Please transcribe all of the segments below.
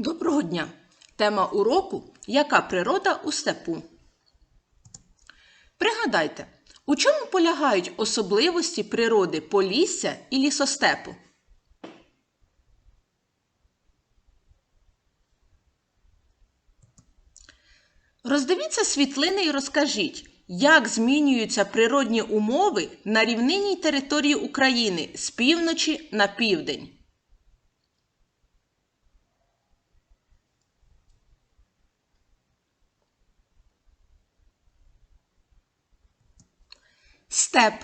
Доброго дня! Тема уроку Яка природа у степу? Пригадайте, у чому полягають особливості природи полісся і лісостепу? Роздивіться світлини і розкажіть, як змінюються природні умови на рівнинній території України з півночі на південь. Степ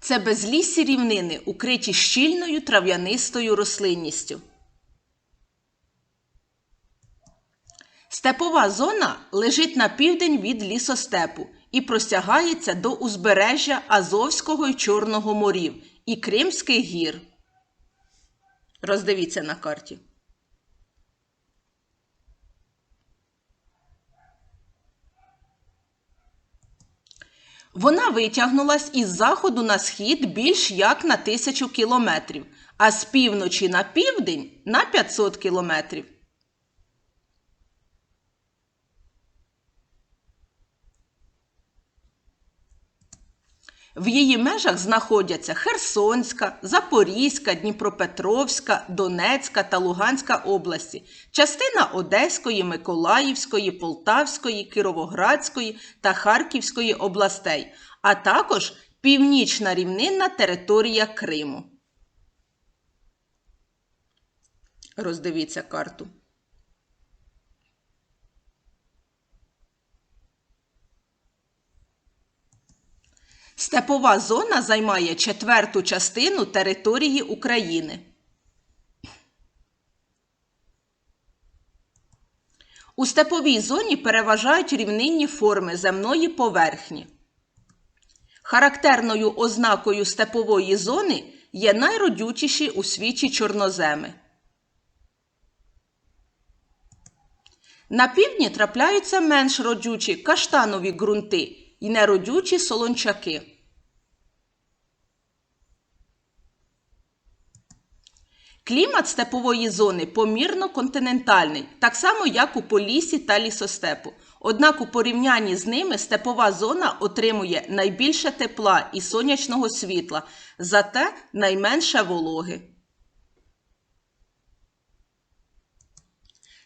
це безліссі рівнини, укриті щільною трав'янистою рослинністю. Степова зона лежить на південь від лісостепу і простягається до узбережжя Азовського і Чорного морів і Кримських гір. Роздивіться на карті. Вона витягнулась із заходу на схід більш як на тисячу кілометрів, а з півночі на південь на 500 кілометрів. В її межах знаходяться Херсонська, Запорізька, Дніпропетровська, Донецька та Луганська області, частина Одеської, Миколаївської, Полтавської, Кіровоградської та Харківської областей, а також північна рівнинна територія Криму. Роздивіться карту. Степова зона займає четверту частину території України. У степовій зоні переважають рівнинні форми земної поверхні. Характерною ознакою степової зони є найродючіші у світі чорноземи. На півдні трапляються менш родючі каштанові ґрунти і неродючі солончаки. Клімат степової зони помірно континентальний, так само як у полісі та лісостепу. Однак у порівнянні з ними степова зона отримує найбільше тепла і сонячного світла, зате найменше вологи.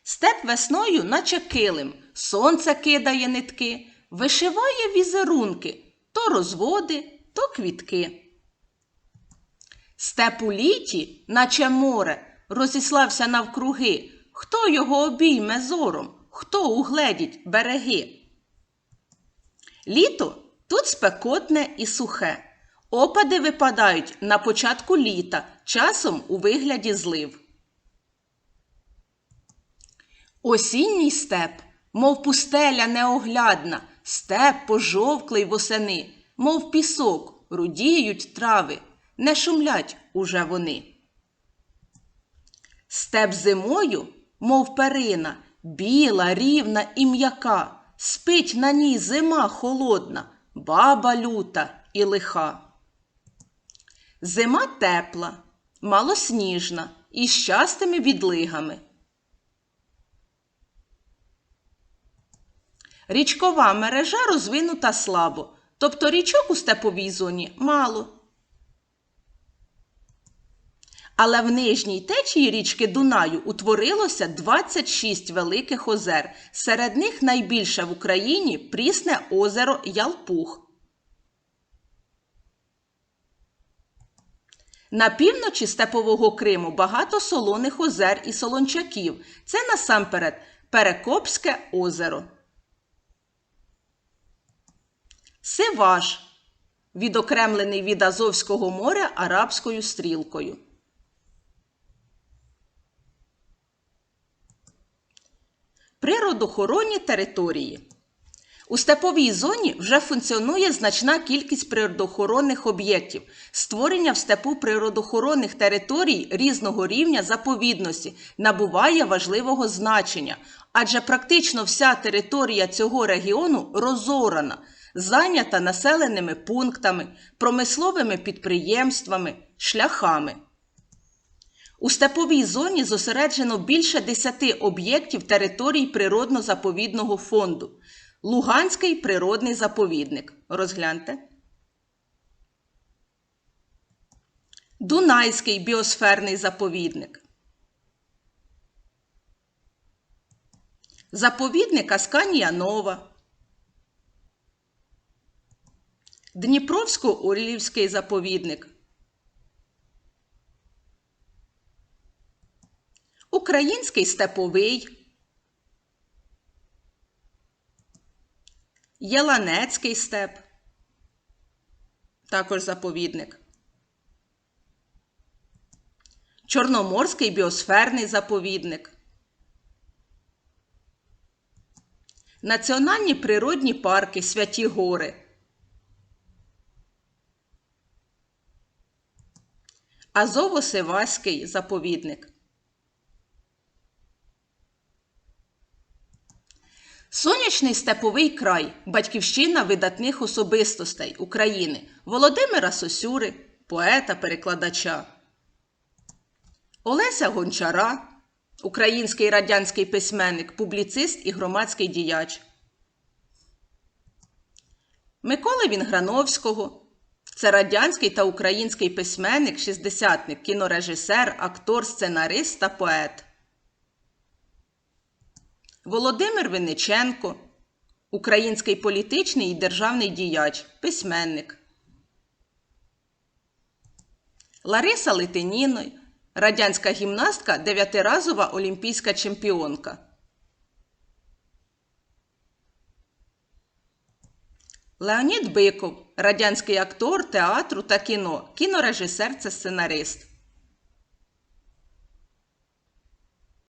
Степ весною, наче килим, сонце кидає нитки, вишиває візерунки, то розводи, то квітки. Степ у літі, наче море, розіслався навкруги. Хто його обійме зором, хто угледіть береги? Літо тут спекотне і сухе. Опади випадають на початку літа, часом у вигляді злив. Осінній степ, мов пустеля неоглядна, степ пожовклий восени, мов пісок, рудіють трави, не шумлять уже вони. Степ зимою, мов перина, біла, рівна і м'яка, спить на ній зима холодна, баба люта і лиха. Зима тепла, малосніжна і з частими відлигами. Річкова мережа розвинута слабо, тобто річок у степовій зоні мало. Але в нижній течії річки Дунаю утворилося 26 великих озер. Серед них найбільше в Україні прісне озеро Ялпух. На півночі Степового Криму багато солоних озер і солончаків. Це насамперед Перекопське озеро. Сиваш, відокремлений від Азовського моря арабською стрілкою. Природоохоронні території. У степовій зоні вже функціонує значна кількість природоохоронних об'єктів. Створення в степу природоохоронних територій різного рівня заповідності набуває важливого значення, адже практично вся територія цього регіону розорана, зайнята населеними пунктами, промисловими підприємствами, шляхами. У степовій зоні зосереджено більше 10 об'єктів територій природно-заповідного фонду. Луганський природний заповідник. Розгляньте. Дунайський біосферний заповідник. Заповідник Асканія Нова. Дніпровсько-Орлівський заповідник. Український степовий. Єланецький степ. Також заповідник. Чорноморський біосферний заповідник. Національні природні парки Святі Гори. Азово-Сиваський заповідник. Сонячний степовий край батьківщина видатних особистостей України Володимира Сосюри, поета, перекладача. Олеся Гончара, український радянський письменник, публіцист і громадський діяч. Миколи Вінграновського. Це радянський та український письменник, шістдесятник, кінорежисер, актор, сценарист та поет. Володимир Винниченко, український політичний і державний діяч, письменник. Лариса Литиніно, радянська гімнастка, дев'ятиразова олімпійська чемпіонка. Леонід Биков, радянський актор театру та кіно, кінорежисер та сценарист.